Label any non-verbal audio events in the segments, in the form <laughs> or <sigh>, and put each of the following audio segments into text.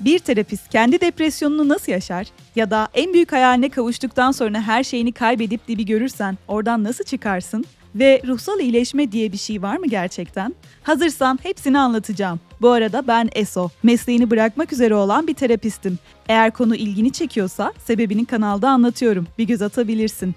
Bir terapist kendi depresyonunu nasıl yaşar? Ya da en büyük hayaline kavuştuktan sonra her şeyini kaybedip dibi görürsen oradan nasıl çıkarsın? Ve ruhsal iyileşme diye bir şey var mı gerçekten? Hazırsan hepsini anlatacağım. Bu arada ben Eso, mesleğini bırakmak üzere olan bir terapistim. Eğer konu ilgini çekiyorsa sebebini kanalda anlatıyorum. Bir göz atabilirsin.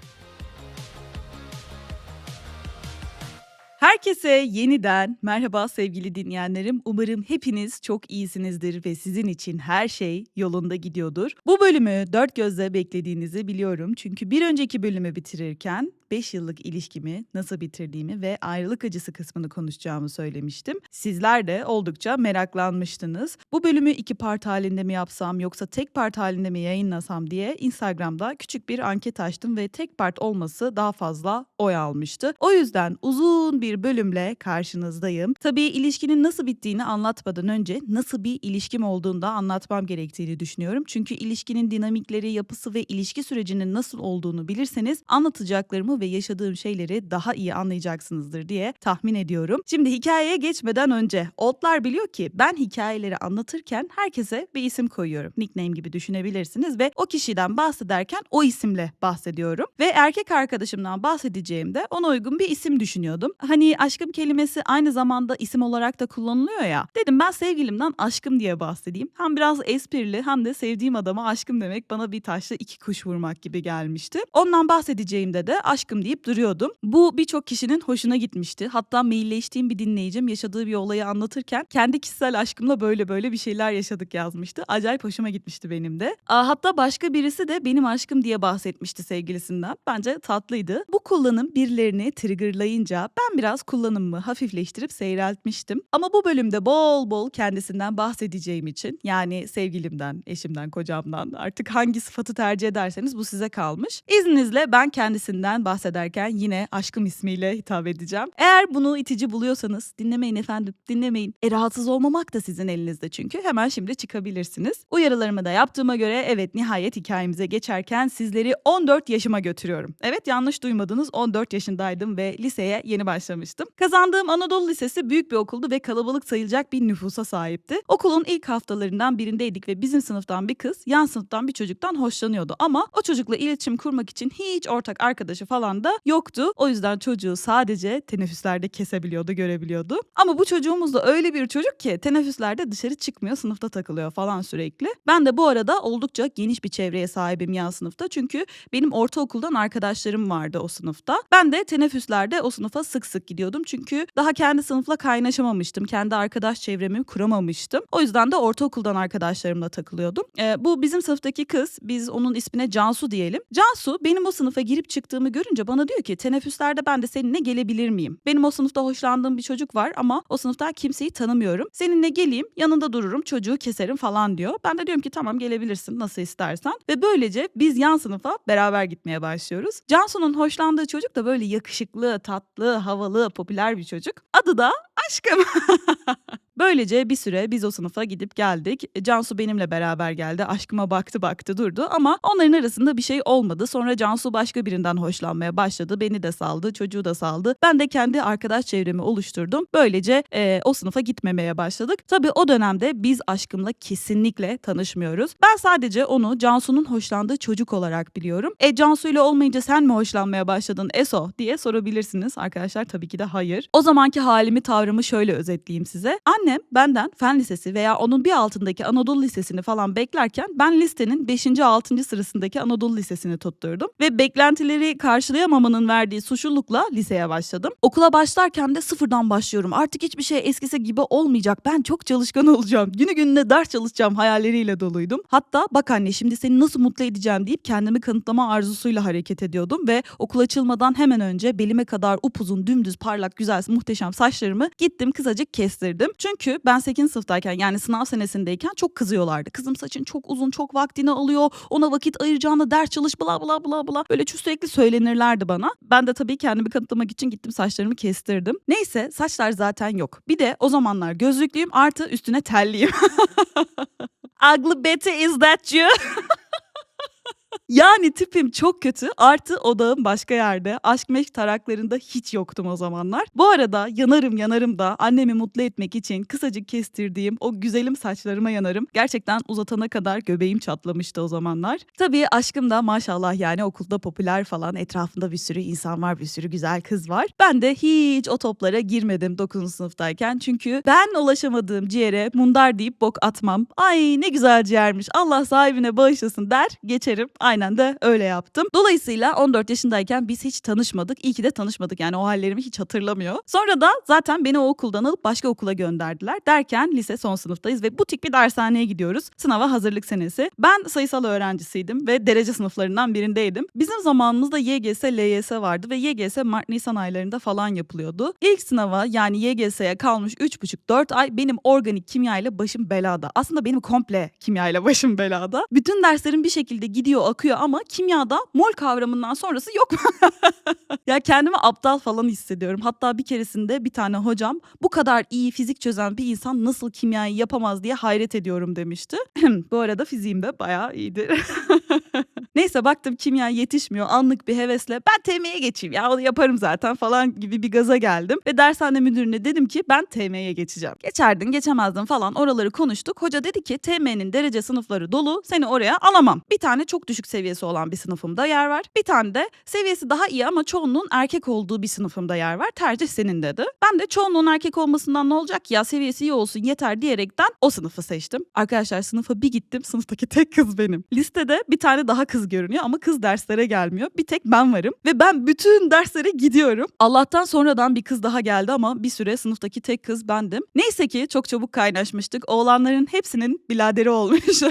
Herkese yeniden merhaba sevgili dinleyenlerim. Umarım hepiniz çok iyisinizdir ve sizin için her şey yolunda gidiyordur. Bu bölümü dört gözle beklediğinizi biliyorum. Çünkü bir önceki bölümü bitirirken 5 yıllık ilişkimi nasıl bitirdiğimi ve ayrılık acısı kısmını konuşacağımı söylemiştim. Sizler de oldukça meraklanmıştınız. Bu bölümü iki part halinde mi yapsam yoksa tek part halinde mi yayınlasam diye Instagram'da küçük bir anket açtım ve tek part olması daha fazla oy almıştı. O yüzden uzun bir bölümle karşınızdayım. Tabii ilişkinin nasıl bittiğini anlatmadan önce nasıl bir ilişkim olduğunu da anlatmam gerektiğini düşünüyorum. Çünkü ilişkinin dinamikleri, yapısı ve ilişki sürecinin nasıl olduğunu bilirseniz anlatacaklarımı ve yaşadığım şeyleri daha iyi anlayacaksınızdır diye tahmin ediyorum. Şimdi hikayeye geçmeden önce Otlar biliyor ki ben hikayeleri anlatırken herkese bir isim koyuyorum. Nickname gibi düşünebilirsiniz ve o kişiden bahsederken o isimle bahsediyorum. Ve erkek arkadaşımdan bahsedeceğimde ona uygun bir isim düşünüyordum. Hani aşkım kelimesi aynı zamanda isim olarak da kullanılıyor ya. Dedim ben sevgilimden aşkım diye bahsedeyim. Hem biraz esprili hem de sevdiğim adama aşkım demek bana bir taşla iki kuş vurmak gibi gelmişti. Ondan bahsedeceğimde de aşkım deyip duruyordum. Bu birçok kişinin hoşuna gitmişti. Hatta mailleştiğim bir dinleyicim yaşadığı bir olayı anlatırken kendi kişisel aşkımla böyle böyle bir şeyler yaşadık yazmıştı. Acayip hoşuma gitmişti benim de. Hatta başka birisi de benim aşkım diye bahsetmişti sevgilisinden. Bence tatlıydı. Bu kullanım birilerini triggerlayınca ben biraz kullanımımı hafifleştirip seyreltmiştim. Ama bu bölümde bol bol kendisinden bahsedeceğim için yani sevgilimden, eşimden, kocamdan artık hangi sıfatı tercih ederseniz bu size kalmış. İzninizle ben kendisinden bahsederken yine aşkım ismiyle hitap edeceğim. Eğer bunu itici buluyorsanız dinlemeyin efendim, dinlemeyin. E rahatsız olmamak da sizin elinizde çünkü. Hemen şimdi çıkabilirsiniz. Uyarılarımı da yaptığıma göre evet nihayet hikayemize geçerken sizleri 14 yaşıma götürüyorum. Evet yanlış duymadınız 14 yaşındaydım ve liseye yeni başlamıştım. Kazandığım Anadolu Lisesi büyük bir okuldu ve kalabalık sayılacak bir nüfusa sahipti. Okulun ilk haftalarından birindeydik ve bizim sınıftan bir kız yan sınıftan bir çocuktan hoşlanıyordu. Ama o çocukla iletişim kurmak için hiç ortak arkadaşı falan da yoktu. O yüzden çocuğu sadece teneffüslerde kesebiliyordu, görebiliyordu. Ama bu çocuğumuz da öyle bir çocuk ki teneffüslerde dışarı çıkmıyor, sınıfta takılıyor falan sürekli. Ben de bu arada oldukça geniş bir çevreye sahibim yan sınıfta. Çünkü benim ortaokuldan arkadaşlarım vardı o sınıfta. Ben de teneffüslerde o sınıfa sık sık gidiyordum. Çünkü daha kendi sınıfla kaynaşamamıştım. Kendi arkadaş çevremi kuramamıştım. O yüzden de ortaokuldan arkadaşlarımla takılıyordum. Ee, bu bizim sınıftaki kız. Biz onun ismine Cansu diyelim. Cansu benim o sınıfa girip çıktığımı görünce bana diyor ki teneffüslerde ben de seninle gelebilir miyim? Benim o sınıfta hoşlandığım bir çocuk var ama o sınıfta kimseyi tanımıyorum. Seninle geleyim yanında dururum çocuğu keserim falan diyor. Ben de diyorum ki tamam gelebilirsin nasıl istersen. Ve böylece biz yan sınıfa beraber gitmeye başlıyoruz. Cansu'nun hoşlandığı çocuk da böyle yakışıklı, tatlı, havalı, popüler bir çocuk. Adı da aşkım. <laughs> Böylece bir süre biz o sınıfa gidip geldik. Cansu benimle beraber geldi. Aşkıma baktı baktı durdu ama onların arasında bir şey olmadı. Sonra Cansu başka birinden hoşlanmaya başladı. Beni de saldı, çocuğu da saldı. Ben de kendi arkadaş çevremi oluşturdum. Böylece e, o sınıfa gitmemeye başladık. Tabii o dönemde biz aşkımla kesinlikle tanışmıyoruz. Ben sadece onu Cansu'nun hoşlandığı çocuk olarak biliyorum. E Cansu ile olmayınca sen mi hoşlanmaya başladın Eso diye sorabilirsiniz. Arkadaşlar tabii ki de hayır. O zamanki halimi tavrımı şöyle özetleyeyim size. Annem benden fen lisesi veya onun bir altındaki Anadolu Lisesi'ni falan beklerken ben listenin 5. 6. sırasındaki Anadolu Lisesi'ni tutturdum. Ve beklentileri karşılayamamanın verdiği suçlulukla liseye başladım. Okula başlarken de sıfırdan başlıyorum. Artık hiçbir şey eskisi gibi olmayacak. Ben çok çalışkan <laughs> olacağım. Günü gününe ders çalışacağım hayalleriyle doluydum. Hatta bak anne şimdi seni nasıl mutlu edeceğim deyip kendimi kanıtlama arzusuyla hareket ediyordum. Ve okul açılmadan hemen önce belime kadar upuzun, dümdüz, parlak, güzel, muhteşem saçlarımı gittim kısacık kestirdim. Çünkü ben 8. sınıftayken yani sınav senesindeyken çok kızıyorlardı. Kızım saçın çok uzun, çok vaktini alıyor. Ona vakit ayıracağına ders çalış bla bla bla bla. Böyle sürekli söylenirlerdi bana. Ben de tabii kendimi kanıtlamak için gittim saçlarımı kestirdim. Neyse saçlar zaten yok. Bir de o zamanlar gözlüklüyüm artı üstüne telliyim. <laughs> Ugly Betty is that you? <laughs> Yani tipim çok kötü artı odağım başka yerde. Aşk meşk taraklarında hiç yoktum o zamanlar. Bu arada yanarım yanarım da annemi mutlu etmek için kısacık kestirdiğim o güzelim saçlarıma yanarım. Gerçekten uzatana kadar göbeğim çatlamıştı o zamanlar. Tabii aşkım da maşallah yani okulda popüler falan etrafında bir sürü insan var bir sürü güzel kız var. Ben de hiç o toplara girmedim 9. sınıftayken. Çünkü ben ulaşamadığım ciğere mundar deyip bok atmam. Ay ne güzel ciğermiş Allah sahibine bağışlasın der geçerim. Aynen de öyle yaptım. Dolayısıyla 14 yaşındayken biz hiç tanışmadık. İyi ki de tanışmadık yani o hallerimi hiç hatırlamıyor. Sonra da zaten beni o okuldan alıp başka okula gönderdiler. Derken lise son sınıftayız ve butik bir dershaneye gidiyoruz. Sınava hazırlık senesi. Ben sayısal öğrencisiydim ve derece sınıflarından birindeydim. Bizim zamanımızda YGS, LYS vardı ve YGS Mart-Nisan aylarında falan yapılıyordu. İlk sınava yani YGS'ye kalmış 3,5-4 ay benim organik kimya ile başım belada. Aslında benim komple kimya ile başım belada. Bütün derslerim bir şekilde gidiyor akıyor ama kimyada mol kavramından sonrası yok. <laughs> ya kendimi aptal falan hissediyorum. Hatta bir keresinde bir tane hocam bu kadar iyi fizik çözen bir insan nasıl kimyayı yapamaz diye hayret ediyorum demişti. <clears throat> bu arada fiziğim de bayağı iyidir. <laughs> Neyse baktım kimya yetişmiyor. Anlık bir hevesle ben TM'ye geçeyim ya onu yaparım zaten falan gibi bir gaza geldim. Ve dershane müdürüne dedim ki ben TM'ye geçeceğim. Geçerdin geçemezdin falan oraları konuştuk. Hoca dedi ki TM'nin derece sınıfları dolu seni oraya alamam. Bir tane çok düşük seviyesi olan bir sınıfımda yer var. Bir tane de seviyesi daha iyi ama çoğunluğun erkek olduğu bir sınıfımda yer var. Tercih senin dedi. Ben de çoğunluğun erkek olmasından ne olacak ya seviyesi iyi olsun yeter diyerekten o sınıfı seçtim. Arkadaşlar sınıfa bir gittim sınıftaki tek kız benim. Listede bir tane daha kız görünüyor ama kız derslere gelmiyor. Bir tek ben varım ve ben bütün derslere gidiyorum. Allah'tan sonradan bir kız daha geldi ama bir süre sınıftaki tek kız bendim. Neyse ki çok çabuk kaynaşmıştık. Oğlanların hepsinin biladeri olmuş. <laughs>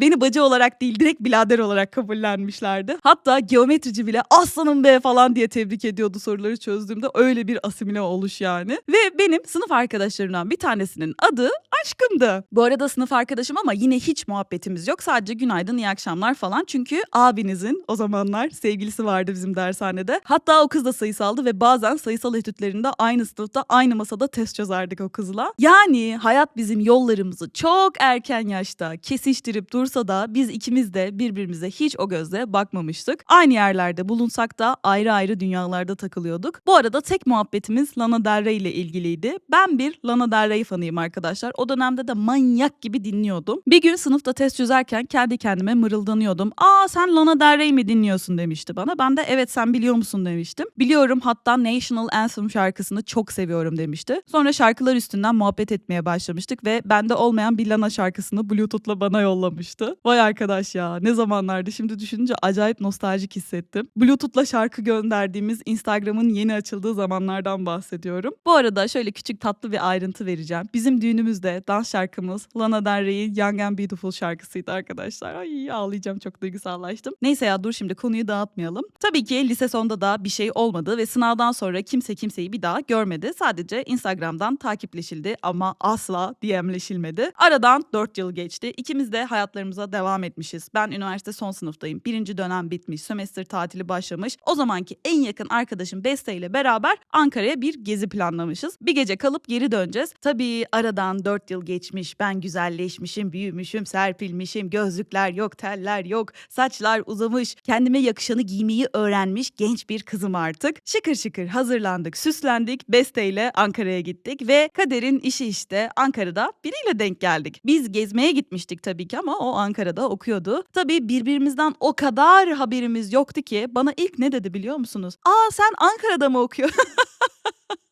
Beni bacı olarak değil direkt birader olarak kabullenmişlerdi. Hatta geometrici bile aslanım be falan diye tebrik ediyordu soruları çözdüğümde. Öyle bir asimile oluş yani. Ve benim sınıf arkadaşlarımdan bir tanesinin adı aşkımdı. Bu arada sınıf arkadaşım ama yine hiç muhabbetimiz yok. Sadece günaydın iyi akşamlar falan. Çünkü abinizin o zamanlar sevgilisi vardı bizim dershanede. Hatta o kız da sayısaldı ve bazen sayısal etütlerinde aynı sınıfta aynı masada test çözerdik o kızla. Yani hayat bizim yollarımızı çok erken yaşta kesiştirip dursa da biz ikimiz de birbirimize hiç o gözle bakmamıştık. Aynı yerlerde bulunsak da ayrı ayrı dünyalarda takılıyorduk. Bu arada tek muhabbetimiz Lana Del Rey ile ilgiliydi. Ben bir Lana Del Rey fanıyım arkadaşlar. O dönemde de manyak gibi dinliyordum. Bir gün sınıfta test çözerken kendi kendime mırıldanıyordum. Aa sen Lana Del Rey mi dinliyorsun demişti bana. Ben de evet sen biliyor musun demiştim. Biliyorum hatta National Anthem şarkısını çok seviyorum demişti. Sonra şarkılar üstünden muhabbet etmeye başlamıştık ve bende olmayan bir Lana şarkısını Bluetooth'la bana yollamıştı. Vay arkadaş ya ne zamanlardı şimdi düşününce acayip nostaljik hissettim. Bluetooth'la şarkı gönderdiğimiz Instagram'ın yeni açıldığı zamanlardan bahsediyorum. Bu arada şöyle küçük tatlı bir ayrıntı vereceğim. Bizim düğünümüzde dans şarkımız Lana Del Rey'in Young and Beautiful şarkısıydı arkadaşlar. Ay ağlayacağım çok duygusallaştım. Neyse ya dur şimdi konuyu dağıtmayalım. Tabii ki lise sonunda da bir şey olmadı ve sınavdan sonra kimse kimseyi bir daha görmedi. Sadece Instagram'dan takipleşildi ama asla DM'leşilmedi. Aradan 4 yıl geçti. İkimiz de hayatlarımıza devam etmişiz. Ben üniversite son sınıftayım. Birinci dönem bitmiş. Sömestr tatili başlamış. O zamanki en yakın arkadaşım Beste ile beraber Ankara'ya bir gezi planlamışız. Bir gece kalıp geri döneceğiz. Tabii aradan 4 yıl geçmiş. Ben güzelleşmişim, büyümüşüm, serpilmişim. Gözlükler yok, teller yok. Saçlar uzamış. Kendime yakışanı giymeyi öğrenmiş genç bir kızım artık. Şıkır şıkır hazırlandık, süslendik. Beste ile Ankara'ya gittik ve kaderin işi işte Ankara'da biriyle denk geldik. Biz gezmeye gitmiştik tabii ki ama o Ankara'da okuyordu. Tabii birbirimizden o kadar haberimiz yoktu ki bana ilk ne dedi biliyor musunuz? Aa sen Ankara'da mı okuyorsun? <laughs>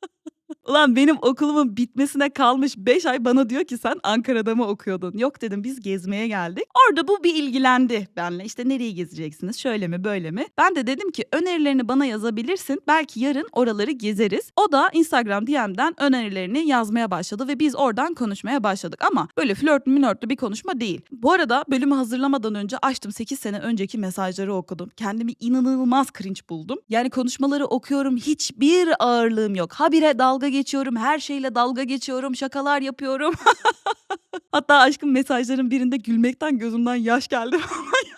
Ulan benim okulumun bitmesine kalmış 5 ay bana diyor ki sen Ankara'da mı okuyordun? Yok dedim biz gezmeye geldik. Orada bu bir ilgilendi benle. İşte nereye gezeceksiniz? Şöyle mi böyle mi? Ben de dedim ki önerilerini bana yazabilirsin. Belki yarın oraları gezeriz. O da Instagram DM'den önerilerini yazmaya başladı ve biz oradan konuşmaya başladık. Ama böyle flört minörtlü bir konuşma değil. Bu arada bölümü hazırlamadan önce açtım 8 sene önceki mesajları okudum. Kendimi inanılmaz cringe buldum. Yani konuşmaları okuyorum hiçbir ağırlığım yok. Habire dalga geçiyorum, her şeyle dalga geçiyorum, şakalar yapıyorum. <laughs> Hatta aşkım mesajların birinde gülmekten gözümden yaş geldi. <laughs>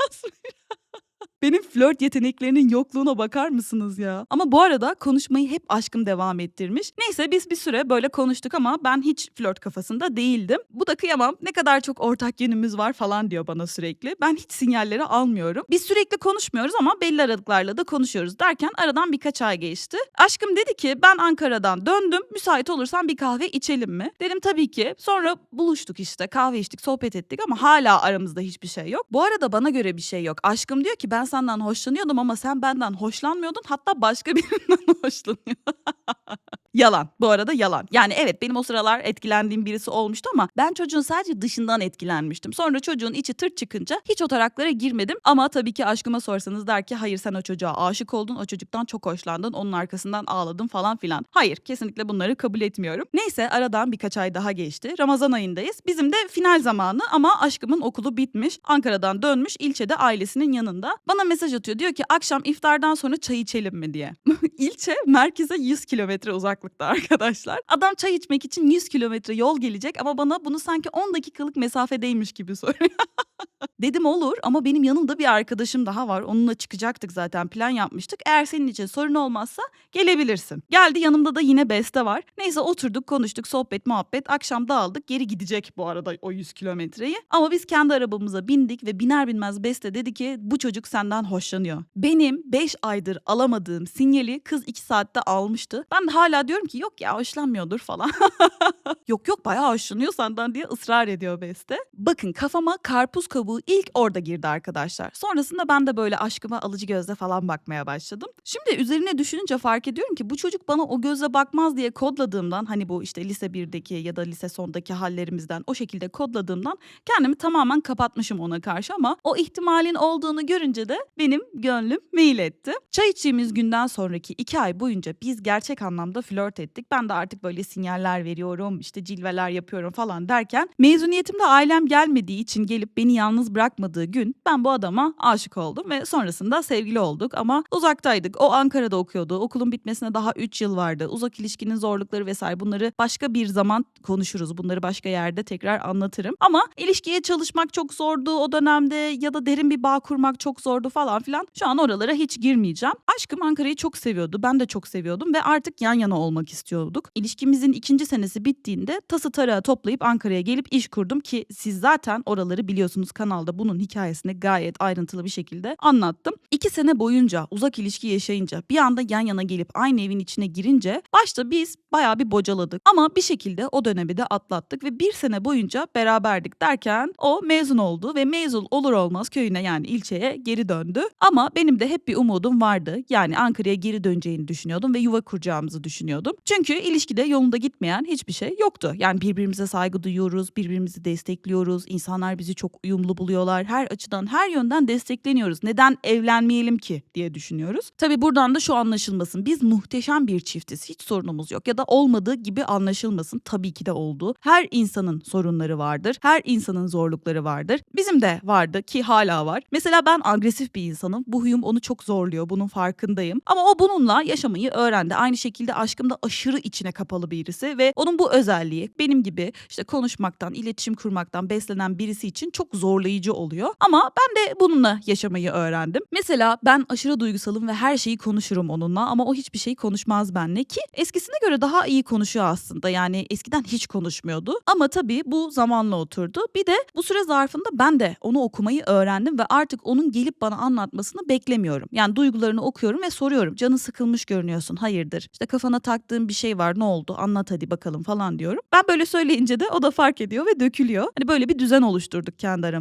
Benim flört yeteneklerinin yokluğuna bakar mısınız ya? Ama bu arada konuşmayı hep aşkım devam ettirmiş. Neyse biz bir süre böyle konuştuk ama ben hiç flört kafasında değildim. Bu da kıyamam ne kadar çok ortak yönümüz var falan diyor bana sürekli. Ben hiç sinyalleri almıyorum. Biz sürekli konuşmuyoruz ama belli aralıklarla da konuşuyoruz derken aradan birkaç ay geçti. Aşkım dedi ki ben Ankara'dan döndüm müsait olursan bir kahve içelim mi? Dedim tabii ki. Sonra buluştuk işte kahve içtik sohbet ettik ama hala aramızda hiçbir şey yok. Bu arada bana göre bir şey yok. Aşkım diyor ki ben senden hoşlanıyordum ama sen benden hoşlanmıyordun hatta başka <laughs> birinden hoşlanıyor. Yalan. Bu arada yalan. Yani evet benim o sıralar etkilendiğim birisi olmuştu ama ben çocuğun sadece dışından etkilenmiştim. Sonra çocuğun içi tırt çıkınca hiç o taraklara girmedim. Ama tabii ki aşkıma sorsanız der ki hayır sen o çocuğa aşık oldun. O çocuktan çok hoşlandın. Onun arkasından ağladın falan filan. Hayır kesinlikle bunları kabul etmiyorum. Neyse aradan birkaç ay daha geçti. Ramazan ayındayız. Bizim de final zamanı ama aşkımın okulu bitmiş. Ankara'dan dönmüş ilçede ailesinin yanında. Bana mesaj atıyor. Diyor ki akşam iftardan sonra çay içelim mi diye. <laughs> İlçe merkeze 100 kilometre uzaklıkta <laughs> arkadaşlar. Adam çay içmek için 100 kilometre yol gelecek ama bana bunu sanki 10 dakikalık mesafedeymiş gibi soruyor. <laughs> Dedim olur ama benim yanımda bir arkadaşım daha var. Onunla çıkacaktık zaten plan yapmıştık. Eğer senin için sorun olmazsa gelebilirsin. Geldi yanımda da yine Beste var. Neyse oturduk konuştuk sohbet muhabbet. Akşam dağıldık geri gidecek bu arada o 100 kilometreyi. Ama biz kendi arabamıza bindik ve biner binmez Beste dedi ki bu çocuk senden hoşlanıyor. Benim 5 aydır alamadığım sinyali kız 2 saatte almıştı. Ben de hala diyorum ki yok ya hoşlanmıyordur falan. <laughs> yok yok bayağı hoşlanıyor senden diye ısrar ediyor Beste. Bakın kafama karpuz kabuğu ilk orada girdi arkadaşlar. Sonrasında ben de böyle aşkıma alıcı gözle falan bakmaya başladım. Şimdi üzerine düşününce fark ediyorum ki bu çocuk bana o gözle bakmaz diye kodladığımdan hani bu işte lise 1'deki ya da lise sondaki hallerimizden o şekilde kodladığımdan kendimi tamamen kapatmışım ona karşı ama o ihtimalin olduğunu görünce de benim gönlüm mail etti. Çay içtiğimiz günden sonraki iki ay boyunca biz gerçek anlamda flört ettik. Ben de artık böyle sinyaller veriyorum işte cilveler yapıyorum falan derken mezuniyetimde ailem gelmediği için gelip beni yalnız bırakmadığı gün ben bu adama aşık oldum ve sonrasında sevgili olduk ama uzaktaydık. O Ankara'da okuyordu. Okulun bitmesine daha 3 yıl vardı. Uzak ilişkinin zorlukları vesaire bunları başka bir zaman konuşuruz. Bunları başka yerde tekrar anlatırım. Ama ilişkiye çalışmak çok zordu o dönemde ya da derin bir bağ kurmak çok zordu falan filan. Şu an oralara hiç girmeyeceğim. Aşkım Ankara'yı çok seviyordu. Ben de çok seviyordum ve artık yan yana olmak istiyorduk. İlişkimizin ikinci senesi bittiğinde tası tarağı toplayıp Ankara'ya gelip iş kurdum ki siz zaten oraları biliyorsunuz kanalda bunun hikayesini gayet ayrıntılı bir şekilde anlattım. İki sene boyunca uzak ilişki yaşayınca bir anda yan yana gelip aynı evin içine girince başta biz bayağı bir bocaladık. Ama bir şekilde o dönemi de atlattık ve bir sene boyunca beraberdik derken o mezun oldu ve mezun olur olmaz köyüne yani ilçeye geri döndü. Ama benim de hep bir umudum vardı. Yani Ankara'ya geri döneceğini düşünüyordum ve yuva kuracağımızı düşünüyordum. Çünkü ilişkide yolunda gitmeyen hiçbir şey yoktu. Yani birbirimize saygı duyuyoruz, birbirimizi destekliyoruz. İnsanlar bizi çok uyumlu buluyorlar. Her açıdan, her yönden destekleniyoruz. Neden evlenmeyelim ki diye düşünüyoruz. Tabii buradan da şu anlaşılmasın. Biz muhteşem bir çiftiz. Hiç sorunumuz yok ya da olmadığı gibi anlaşılmasın. Tabii ki de oldu. Her insanın sorunları vardır. Her insanın zorlukları vardır. Bizim de vardı ki hala var. Mesela ben agresif bir insanım. Bu huyum onu çok zorluyor. Bunun farkındayım. Ama o bununla yaşamayı öğrendi. Aynı şekilde aşkım da aşırı içine kapalı birisi ve onun bu özelliği benim gibi işte konuşmaktan, iletişim kurmaktan beslenen birisi için çok zorlayıcı oluyor. Ama ben de bununla yaşamayı öğrendim. Mesela ben aşırı duygusalım ve her şeyi konuşurum onunla ama o hiçbir şey konuşmaz benimle ki eskisine göre daha iyi konuşuyor aslında. Yani eskiden hiç konuşmuyordu. Ama tabii bu zamanla oturdu. Bir de bu süre zarfında ben de onu okumayı öğrendim ve artık onun gelip bana anlatmasını beklemiyorum. Yani duygularını okuyorum ve soruyorum. Canın sıkılmış görünüyorsun. Hayırdır? İşte kafana taktığın bir şey var. Ne oldu? Anlat hadi bakalım falan diyorum. Ben böyle söyleyince de o da fark ediyor ve dökülüyor. Hani böyle bir düzen oluşturduk kendi aramızda.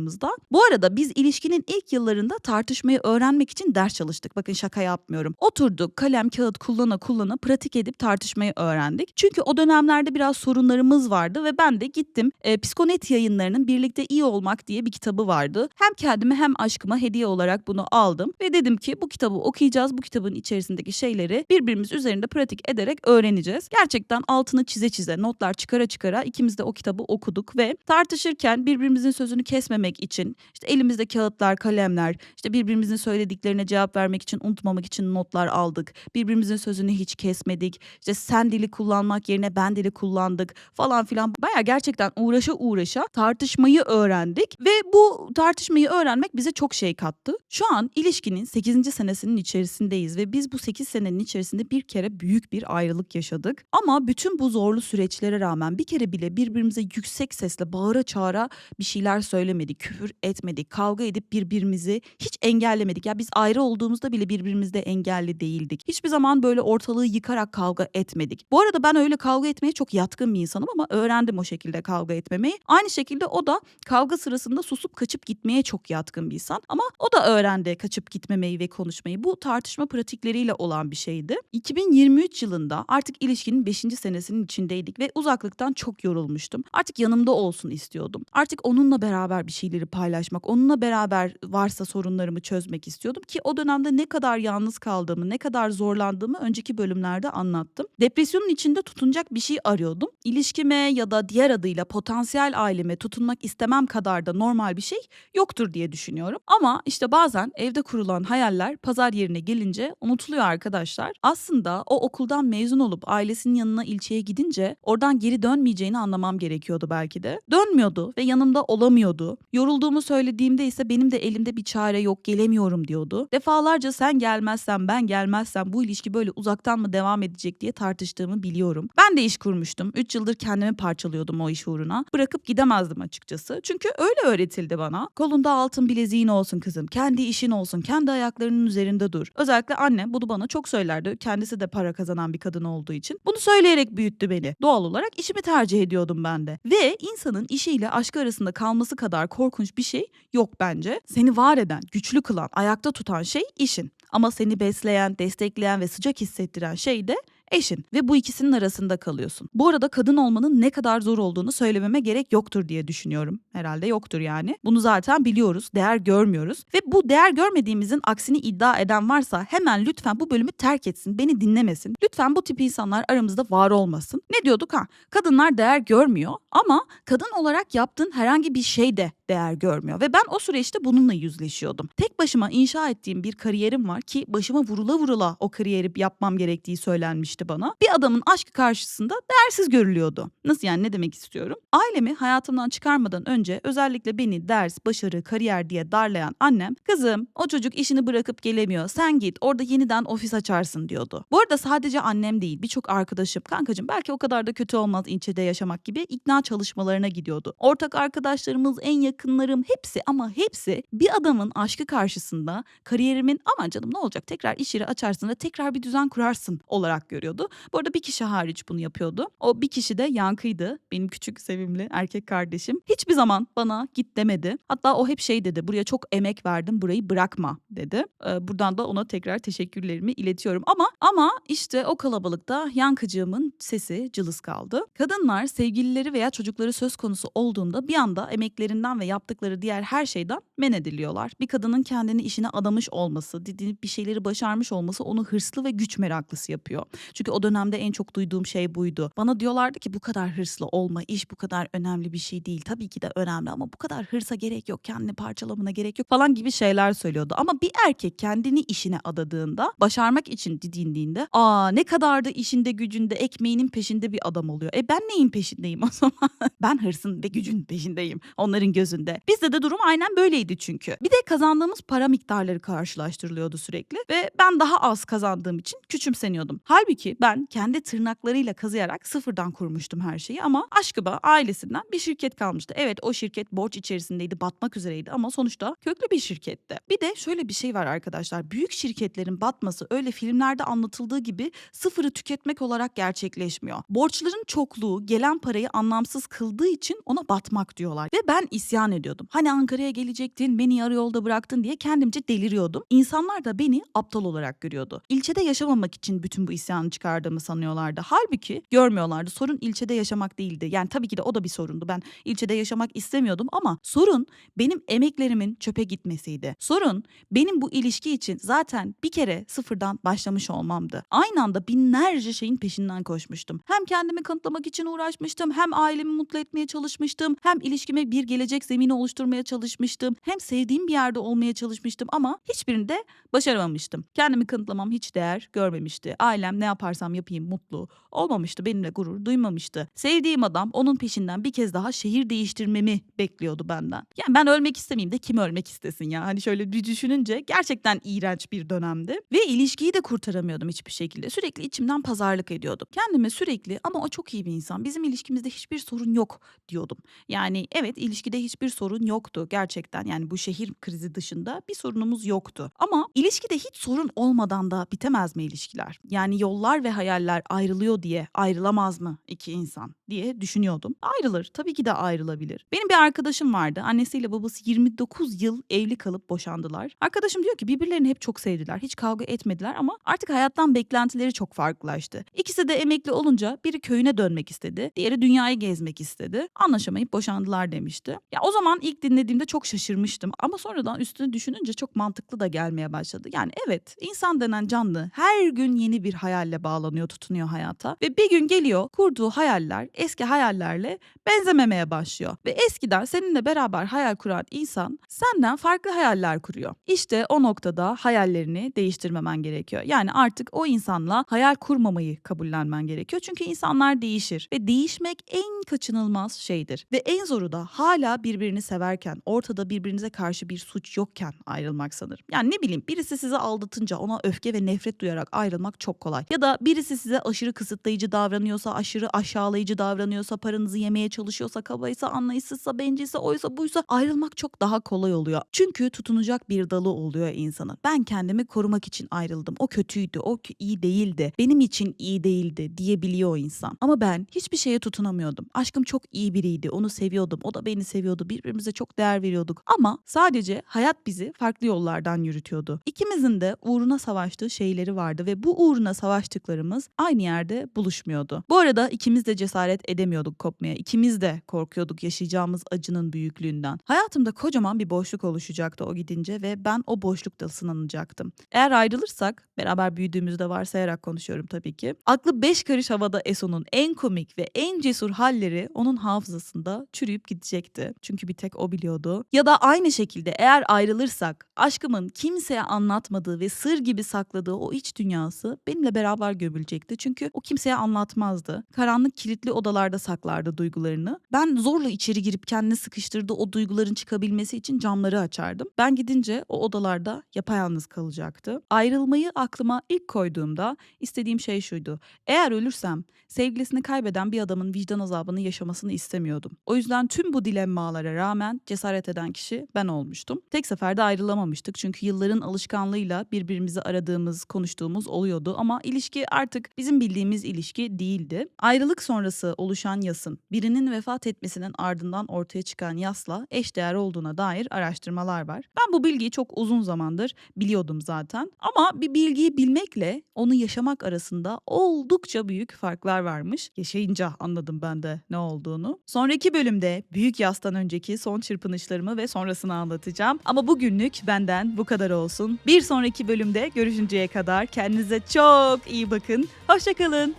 Bu arada biz ilişkinin ilk yıllarında tartışmayı öğrenmek için ders çalıştık. Bakın şaka yapmıyorum. Oturduk kalem kağıt kullana kullana pratik edip tartışmayı öğrendik. Çünkü o dönemlerde biraz sorunlarımız vardı ve ben de gittim e, Psikonet yayınlarının Birlikte İyi Olmak diye bir kitabı vardı. Hem kendime hem aşkıma hediye olarak bunu aldım ve dedim ki bu kitabı okuyacağız. Bu kitabın içerisindeki şeyleri birbirimiz üzerinde pratik ederek öğreneceğiz. Gerçekten altını çize çize notlar çıkara çıkara ikimiz de o kitabı okuduk ve tartışırken birbirimizin sözünü kesmemek için için işte elimizde kağıtlar, kalemler, işte birbirimizin söylediklerine cevap vermek için, unutmamak için notlar aldık. Birbirimizin sözünü hiç kesmedik. İşte sen dili kullanmak yerine ben dili kullandık falan filan. Baya gerçekten uğraşa uğraşa tartışmayı öğrendik ve bu tartışmayı öğrenmek bize çok şey kattı. Şu an ilişkinin 8. senesinin içerisindeyiz ve biz bu 8 senenin içerisinde bir kere büyük bir ayrılık yaşadık. Ama bütün bu zorlu süreçlere rağmen bir kere bile birbirimize yüksek sesle bağıra çağıra bir şeyler söylemedik, küfür etmedik, kavga edip birbirimizi hiç engellemedik. Ya biz ayrı olduğumuzda bile birbirimizde engelli değildik. Hiçbir zaman böyle ortalığı yıkarak kavga etmedik. Bu arada ben öyle kavga etmeye çok yatkın bir insanım ama öğrendim o şekilde kavga etmemeyi. Aynı şekilde o da kavga sırasında susup kaçıp gitmeye çok yatkın bir insan. Ama o da öğrendi kaçıp gitmemeyi ve konuşmayı. Bu tartışma pratikleriyle olan bir şeydi. 2023 yılında artık ilişkinin 5. senesinin içindeydik ve uzaklıktan çok yorulmuştum. Artık yanımda olsun istiyordum. Artık onunla beraber bir şeyleri paylaşmak, onunla beraber varsa sorunlarımı çözmek istiyordum ki o dönemde ne kadar yalnız kaldığımı, ne kadar zorlandığımı önceki bölümlerde anlattım. Depresyonun içinde tutunacak bir şey arıyordum. İlişkime ya da diğer adıyla potansiyel aileme tutunmak istemem kadar da normal bir şey yoktur diye düşünüyorum. Ama işte bazen evde kurulan hayaller pazar yerine gelince unutuluyor arkadaşlar. Aslında o okuldan mezun olup ailesinin yanına ilçeye gidince oradan geri dönmeyeceğini anlamam gerekiyordu belki de. Dönmüyordu ve yanımda olamıyordu. Yorulduğumu söylediğimde ise benim de elimde bir çare yok gelemiyorum diyordu. Defalarca sen gelmezsen ben gelmezsem bu ilişki böyle uzaktan mı devam edecek diye tartıştığımı biliyorum. Ben de iş kurmuştum. 3 yıldır kendimi parçalıyordum o iş uğruna. Bırakıp gidemezdim açıkçası. Çünkü öyle öğretildi bana. Kolunda altın bileziğin olsun kızım. Kendi işin olsun. Kendi ayaklarının üzerinde dur. Özellikle annem bunu bana çok söylerdi. Kendisi de para kazanan bir kadın olduğu için. Bunu söyleyerek büyüttü beni. Doğal olarak işimi tercih ediyordum ben de. Ve insanın işiyle aşkı arasında kalması kadar korkunç bir şey yok bence. Seni var eden, güçlü kılan, ayakta tutan şey işin. Ama seni besleyen, destekleyen ve sıcak hissettiren şey de eşin ve bu ikisinin arasında kalıyorsun. Bu arada kadın olmanın ne kadar zor olduğunu söylememe gerek yoktur diye düşünüyorum. Herhalde yoktur yani. Bunu zaten biliyoruz, değer görmüyoruz ve bu değer görmediğimizin aksini iddia eden varsa hemen lütfen bu bölümü terk etsin, beni dinlemesin. Lütfen bu tip insanlar aramızda var olmasın. Ne diyorduk ha? Kadınlar değer görmüyor ama kadın olarak yaptığın herhangi bir şey de değer görmüyor ve ben o süreçte bununla yüzleşiyordum. Tek başıma inşa ettiğim bir kariyerim var ki başıma vurula vurula o kariyeri yapmam gerektiği söylenmişti bana. Bir adamın aşkı karşısında değersiz görülüyordu. Nasıl yani ne demek istiyorum? Ailemi hayatımdan çıkarmadan önce özellikle beni ders, başarı, kariyer diye darlayan annem kızım o çocuk işini bırakıp gelemiyor sen git orada yeniden ofis açarsın diyordu. Bu arada sadece annem değil birçok arkadaşım kankacığım belki o kadar da kötü olmaz ilçede yaşamak gibi ikna çalışmalarına gidiyordu. Ortak arkadaşlarımız en yakınlarım hepsi ama hepsi bir adamın aşkı karşısında kariyerimin aman canım ne olacak tekrar iş yeri açarsın ve tekrar bir düzen kurarsın olarak görüyordu. Bu arada bir kişi hariç bunu yapıyordu. O bir kişi de Yankı'ydı. Benim küçük sevimli erkek kardeşim. Hiçbir zaman bana git demedi. Hatta o hep şey dedi. Buraya çok emek verdim. Burayı bırakma dedi. Ee, buradan da ona tekrar teşekkürlerimi iletiyorum. Ama ama işte o kalabalıkta Yankıcığımın sesi cılız kaldı. Kadınlar sevgilileri veya çocukları söz konusu olduğunda bir anda emeklerinden ve yaptıkları diğer her şeyden men ediliyorlar. Bir kadının kendini işine adamış olması, didinip bir şeyleri başarmış olması onu hırslı ve güç meraklısı yapıyor. Çünkü o dönemde en çok duyduğum şey buydu. Bana diyorlardı ki bu kadar hırslı olma, iş bu kadar önemli bir şey değil. Tabii ki de önemli ama bu kadar hırsa gerek yok, kendini parçalamana gerek yok falan gibi şeyler söylüyordu. Ama bir erkek kendini işine adadığında, başarmak için didindiğinde, aa ne kadar da işinde gücünde, ekmeğinin peşinde bir adam oluyor. E ben neyin peşindeyim o zaman? <laughs> ben hırsın ve gücün peşindeyim onların gözünde. Bizde de durum aynen böyleydi çünkü. Bir de kazandığımız para miktarları karşılaştırılıyordu sürekli ve ben daha az kazandığım için küçümseniyordum. Halbuki ben kendi tırnaklarıyla kazıyarak sıfırdan kurmuştum her şeyi ama aşkıba ailesinden bir şirket kalmıştı. Evet o şirket borç içerisindeydi, batmak üzereydi ama sonuçta köklü bir şirketti. Bir de şöyle bir şey var arkadaşlar. Büyük şirketlerin batması öyle filmlerde anlatıldığı gibi sıfırı tüketmek olarak gerçekleşmiyor. Borçların çokluğu gelen parayı anlamsız kıldığı için ona batmak diyorlar. Ve ben isyan ediyordum. Hani Ankara'ya gelecektin, beni yarı yolda bıraktın diye kendimce deliriyordum. İnsanlar da beni aptal olarak görüyordu. İlçede yaşamamak için bütün bu isyanı çıkardığımı sanıyorlardı. Halbuki görmüyorlardı. Sorun ilçede yaşamak değildi. Yani tabii ki de o da bir sorundu. Ben ilçede yaşamak istemiyordum ama sorun benim emeklerimin çöpe gitmesiydi. Sorun benim bu ilişki için zaten bir kere sıfırdan başlamış olmamdı. Aynı anda binlerce şeyin peşinden koşmuştum. Hem kendimi kanıtlamak için uğraşmıştım, hem ailemi mutlu etmeye çalışmıştım, hem ilişkime bir gelecek zemini oluşturmaya çalışmıştım. Hem sevdiğim bir yerde olmaya çalışmıştım ama hiçbirinde başaramamıştım. Kendimi kanıtlamam hiç değer görmemişti. Ailem ne yaparsam yapayım mutlu olmamıştı. Benimle gurur duymamıştı. Sevdiğim adam onun peşinden bir kez daha şehir değiştirmemi bekliyordu benden. Yani ben ölmek istemeyeyim de kim ölmek istesin ya? Hani şöyle bir düşününce gerçekten iğrenç bir dönemdi. Ve ilişkiyi de kurtaramıyordum hiçbir şekilde. Sürekli içimden pazarlık ediyordum. Kendime sürekli ama o çok iyi bir insan. Bizim ilişkimizde hiçbir sorun yok diyordum. Yani evet ilişkide hiçbir sorun yoktu gerçekten. Yani bu şehir krizi dışında bir sorunumuz yoktu. Ama ilişkide hiç sorun olmadan da bitemez mi ilişkiler? Yani yollar ve hayaller ayrılıyor diye ayrılamaz mı iki insan diye düşünüyordum. Ayrılır. Tabii ki de ayrılabilir. Benim bir arkadaşım vardı. Annesiyle babası 29 yıl evli kalıp boşandılar. Arkadaşım diyor ki birbirlerini hep çok sevdiler. Hiç kavga etmediler ama artık hayattan beklentileri çok farklılaştı. İkisi de emekli olunca biri köyüne dönmek istedi. Diğeri dünyayı gezmek istedi. Anlaşamayıp boşandılar demişti. Ya o zaman ilk dinlediğimde çok şaşırmıştım ama sonradan üstüne düşününce çok mantıklı da gelmeye başladı. Yani evet insan denen canlı her gün yeni bir hayalle bağlanıyor, tutunuyor hayata ve bir gün geliyor kurduğu hayaller eski hayallerle benzememeye başlıyor. Ve eskiden seninle beraber hayal kuran insan senden farklı hayaller kuruyor. İşte o noktada hayallerini değiştirmemen gerekiyor. Yani artık o insanla hayal kurmamayı kabullenmen gerekiyor. Çünkü insanlar değişir ve değişmek en kaçınılmaz şeydir. Ve en zoru da hala birbirini severken, ortada birbirinize karşı bir suç yokken ayrılmak sanırım. Yani ne bileyim birisi sizi aldatınca ona öfke ve nefret duyarak ayrılmak çok kolay. Ya da birisi size aşırı kısıtlayıcı davranıyorsa, aşırı aşağılayıcı davranıyorsa, paranızı yemeye çalışıyorsa, kabaysa, anlayışsızsa, bencilse, oysa buysa ayrılmak çok daha kolay oluyor. Çünkü tutunacak bir dalı oluyor insanın. Ben kendimi korumak için ayrıldım. O kötüydü, o iyi değildi. Benim için iyi değildi diyebiliyor insan. Ama ben hiçbir şeye tutunamıyordum. Aşkım çok iyi biriydi. Onu seviyordum. O da beni seviyordu. Birbirimize çok değer veriyorduk. Ama sadece hayat bizi farklı yollardan yürütüyordu. İkimizin de uğruna savaştığı şeyleri vardı ve bu uğruna savaştıklarımız aynı yerde buluşmuyordu. Bu arada ikimiz de cesaret edemiyorduk kopmaya. İkimiz de korkuyorduk yaşayacağımız acının büyüklüğünden. Hayatımda kocaman bir boşluk oluşacaktı o gidince ve ben o boşlukta sınanacaktım. Eğer ayrılırsak, beraber büyüdüğümüzde varsayarak konuşuyorum tabii ki. Aklı beş karış havada Eso'nun en komik ve en cesur halleri onun hafızasında çürüyüp gidecekti. Çünkü bir tek o biliyordu. Ya da aynı şekilde eğer ayrılırsak aşkımın kimseye anlatmadığı ve sır gibi sakladığı o iç dünyası benimle beraber gömülecekti. Çünkü o kimseye anlatmazdı. Karanlık kilitli odalarda saklardı duygularını. Ben zorla içeri girip kendini sıkıştırdığı o duyguların çıkabilmesi için camları açardım. Ben gidince o odalarda yapayalnız kalacaktı. Ayrılmayı aklıma ilk koyduğumda istediğim şey şuydu. Eğer ölürsem sevgilisini kaybeden bir adamın vicdan azabını yaşamasını istemiyordum. O yüzden tüm bu dilemmalara rağmen cesaret eden kişi ben olmuştum. Tek seferde ayrılamamıştık çünkü yılların alışkanlığıyla birbirimizi aradığımız, konuştuğumuz oluyordu ama ilişki artık bizim bildiğimiz ilişki değildi. Ayrılık sonrası oluşan yasın birinin vefat etmesinin ardından ortaya çıkan yasla eşdeğer olduğuna dair araştırmalar var. Ben bu bilgiyi çok uzun zamandır biliyordum zaten ama bir bilgiyi bilmekle onu yaşamak arasında oldukça büyük farklar varmış. Yaşayınca anladım ben de ne olduğunu. Sonraki bölümde büyük yastan önceki son çırpınışlarımı ve sonrasını anlatacağım. Ama bugünlük benden bu kadar olsun. Bir sonraki bölümde görüşünceye kadar kendinize çok iyi bakın. Hoşçakalın.